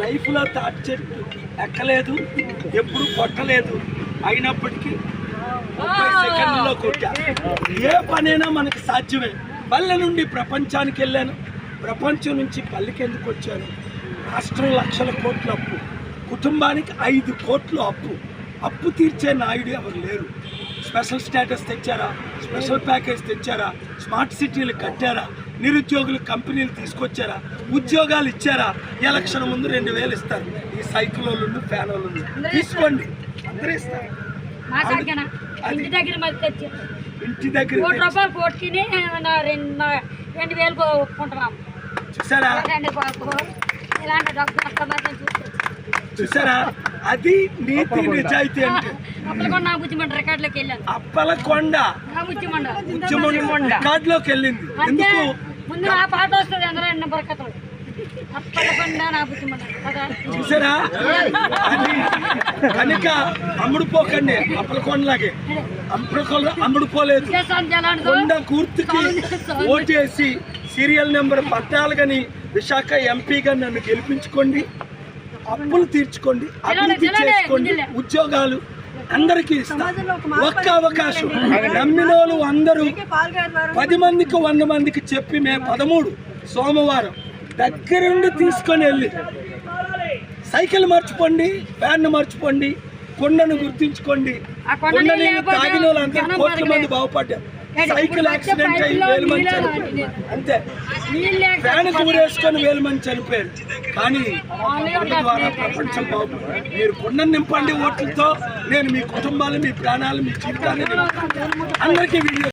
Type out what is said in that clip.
లైఫ్లో తాటి చెట్టు ఎక్కలేదు ఎప్పుడు కొట్టలేదు. అయినప్పటికీ ముప్పై సెకండ్లో కొట్టా. ఏ పనైనా మనకు సాధ్యమే. పల్లె నుండి ప్రపంచానికి వెళ్ళాను. ప్రపంచం నుంచి పల్లెకి ఎందుకు వచ్చాను? రాష్ట్రం లక్షల కోట్ల అప్పు. కుటుంబానికి ఐదు కోట్లు అప్పు. అప్పు తీర్చే నాయుడు ఎవరు లేరు. స్పెషల్ స్టేటస్ తెచ్చారా? స్పెషల్ ప్యాకేజ్ తెచ్చారా? స్మార్ట్ సిటీలు కట్టారా? నిరుద్యోగులు కంపెనీలు తీసుకొచ్చారా? ఉద్యోగాలు ఇచ్చారా? ఎలక్షన్ ముందు రెండు వేలు ఇస్తారు. ఈ సైకిల్ వాళ్ళు ఫ్యాన్ వాళ్ళు తీసుకోండి. అందరూ ఇస్తారు. ఇంటి దగ్గర ఇంటి కోటి రూపాయలు కోటికి రెండు వేలు ఒప్పుకుంటున్నాం చూసారా? ఇలాంటి చూసారా? అది నీతి నిజాయితీ అంటే. అప్పలకొండ రికార్డులోకి వెళ్ళింది. ఎందుకు? చూసారా? అది కనుక అమ్ముడుపోకండి అప్పలకొండలాగే. అప్పలకొండ అమ్ముడుపోలేదు కొండ గుర్తుకి ఓటేసి సీరియల్ నెంబర్ పద్నాలుగని విశాఖ ఎంపీగా నన్ను గెలిపించుకోండి. అప్పులు తీర్చుకోండి అభివృద్ధి చేసుకోండి ఉద్యోగాలు అందరికీ ఇస్తా. ఒక్క అవకాశం. నమ్మినోళ్ళు అందరూ పది మందికి వంద మందికి చెప్పి మే పదమూడు సోమవారం దగ్గరుండి తీసుకొని వెళ్ళి సైకిల్ మర్చిపోండి ఫ్యాన్ మర్చిపోండి కొండను గుర్తించుకోండి. ఆ కొండ కొండ నీళ్ళు నీళ్ళు లేకపోతే తాగిన వాళ్ళందరూ కోట్ల మంది. బాగుపడ్డారు. సైకిల్ యాక్సిడెంట్ అయ్యి వేలు మంది చనిపోయారు. అంతే. ఫ్యాన్కి ఊరేసుకొని వేలు మంది చనిపోయారు. కానీ ద్వారా ప్రపంచం బాబు మీరు కొండ నింపండి ఓట్లతో. నేను మీ కుటుంబాలు మీ ప్రాణాలు మీ జీవితాన్ని అందరికీ వీడియో